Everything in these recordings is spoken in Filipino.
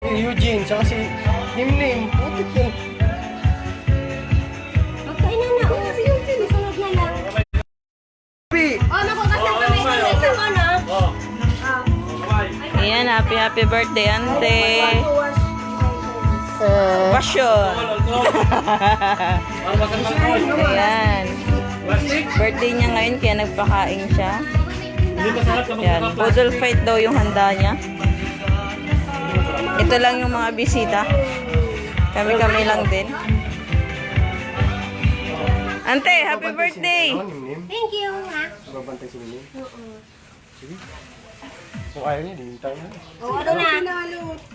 Eugene, tsaka si Nimnim. Putik yun. Magkainan na. Oh, si Eugene. Sunod na lang. Bi! Oh, naku, kasi kami sa isa mo na. Ayan, happy happy birthday, ante. Passion. Ayan. Birthday niya ngayon, kaya nagpakain siya. Ayan, poodle fight daw yung handa niya. Ito lang yung mga bisita. Kami-kami lang din. Ante, happy birthday! Thank you, ha? Babantay si Nimnim? Sige. Kung ayaw niya, di tayo na. Oh, ano na?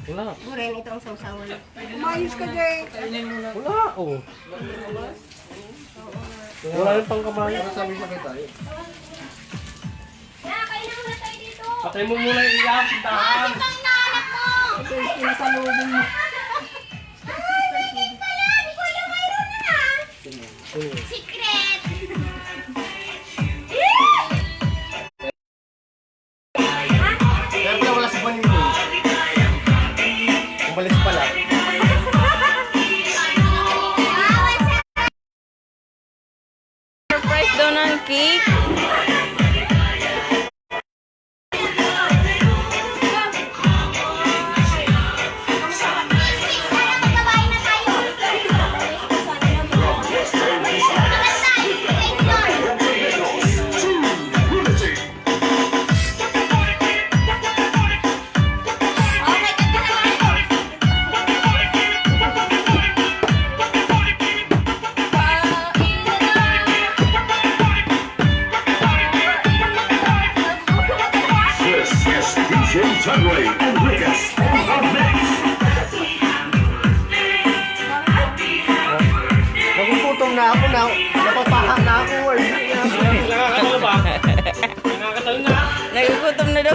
Wala. Buren, ito ang sausawan. Wala, oh. Wala rin pang kamay. Sabi sa kita eh. Na, kainan muna tayo dito. Patay mo muna yung iyak, tahan. Ito mo. Pinasalubong. na. Secret. Kaya pala wala si Banin ko. Umalis pala. Surprise daw ng cake.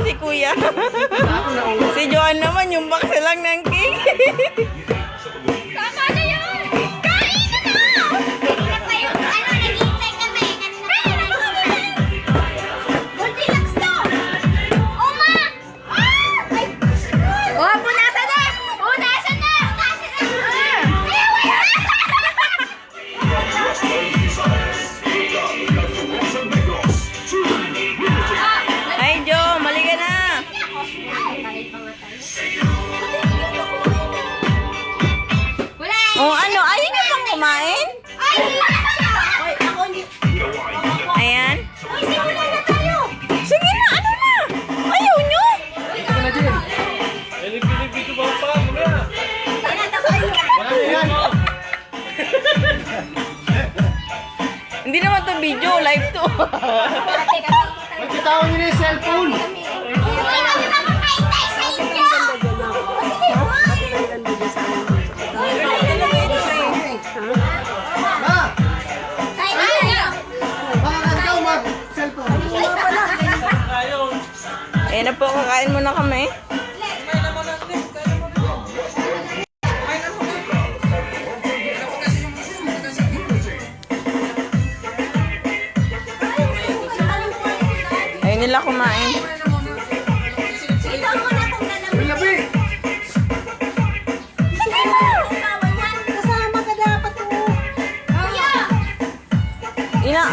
Si kuya. si Joan naman, yung box lang ng Hindi naman to video, live to. Magkitawan niyo na yung cellphone. Ayan na po, kakain muna kami. nila kumain. Ina,